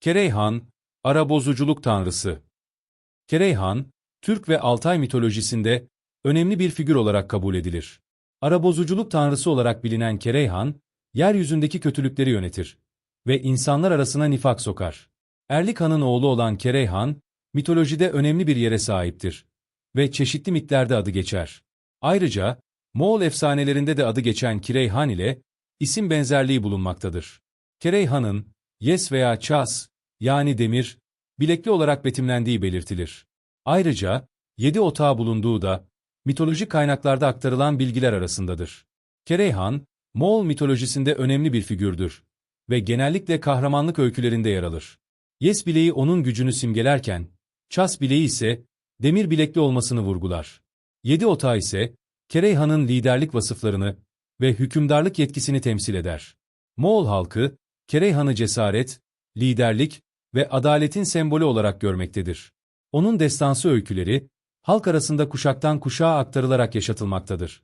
Kereyhan, arabozuculuk tanrısı. Kereyhan, Türk ve Altay mitolojisinde önemli bir figür olarak kabul edilir. Arabozuculuk tanrısı olarak bilinen Kereyhan, yeryüzündeki kötülükleri yönetir ve insanlar arasına nifak sokar. Erlik Han'ın oğlu olan Kereyhan, mitolojide önemli bir yere sahiptir ve çeşitli mitlerde adı geçer. Ayrıca, Moğol efsanelerinde de adı geçen Kireyhan ile isim benzerliği bulunmaktadır. Kereyhan'ın, yes veya ças, yani demir, bilekli olarak betimlendiği belirtilir. Ayrıca, yedi otağı bulunduğu da, mitolojik kaynaklarda aktarılan bilgiler arasındadır. Kereyhan, Moğol mitolojisinde önemli bir figürdür ve genellikle kahramanlık öykülerinde yer alır. Yes bileği onun gücünü simgelerken, Ças bileği ise demir bilekli olmasını vurgular. Yedi otağı ise Kereyhan'ın liderlik vasıflarını ve hükümdarlık yetkisini temsil eder. Moğol halkı, Kereyhan'ı cesaret, liderlik ve adaletin sembolü olarak görmektedir. Onun destansı öyküleri, halk arasında kuşaktan kuşağa aktarılarak yaşatılmaktadır.